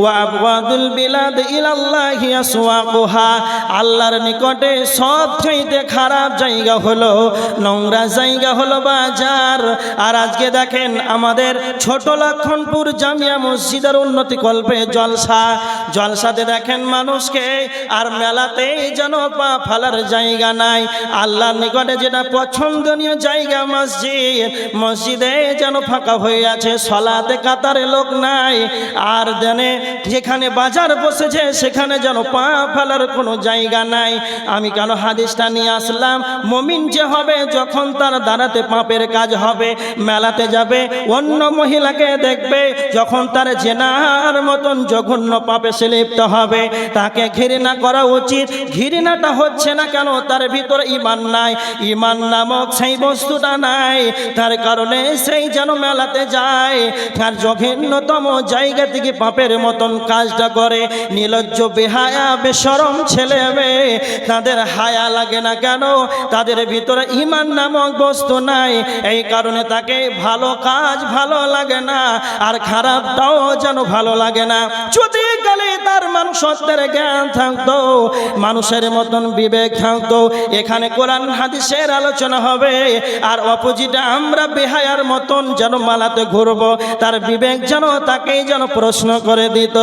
ওয়া আবওয়াদুল বিলাদ ইলাল্লাহি আসওয়াকুহা। আল্লাহর নিকটে সবচাইতে খারাপ জায়গা হলো, নোংরা জায়গা হলো বাজার। আর আজকে দেখেন আমাদের ছোট লক্ষণপুর জামিয়া মসজিদের উন্নতি কল্পে জলসা। জলসাতে দেখেন মানুষকে আর মেলাতেই যেন পা ফালার জায়গা নাই। আল্লাহর নিকটে যেটা পছন্দনীয় জায়গা মসজিদ, মসজিদে যেন ফাঁকা হয়ে আছে, সলাতে কাতারে লোক নাই। আর জানে যেখানে বাজার বসেছে, সেখানে যেন পা ফেলার কোনো জায়গা নাই। আমি কেন হাদিসটা নিয়ে আসলাম? মমিন যে হবে, যখন তার দাঁড়াতে পাপের কাজ হবে, মেলাতে যাবে, অন্য মহিলাকে দেখবে, যখন তার জেনার মতন জঘন্য পাপে সে লিপ্ত হবে। তাকে ঘৃণা করা উচিত। ঘৃণাটা হচ্ছে না কেন? তার ভিতরে ইমান নাই। ইমান নামক সেই বস্তুটা নাই। তার কারণে সেই যেন মেলাতে যায়। তার জঘন্যতম জায়গা থেকে পাপের মতন কাজটা করে। নিলজ্জ, বেহায়া বেসরম ছেলে মেয়ে, তাদের হায়া লাগে না কেন? তাদের ভিতরে ইমান নামক বস্তু নাই। এই কারণে তাকে ভালো কাজ ভালো লাগে না, আর খারাপটাও যেন ভালো লাগে না। যদি তার মানুষত্বের জ্ঞান থাকতো, মানুষের মতন বিবেক থাকতো। এখানে কোরআন, হাদিসের আলোচনা হবে। আর অপোজিটে আমরা বেহায়ার মতন যেন মালাতে ঘুরবো, তার বিবেক যেন তাকেই যেন প্রশ্ন করে দিত।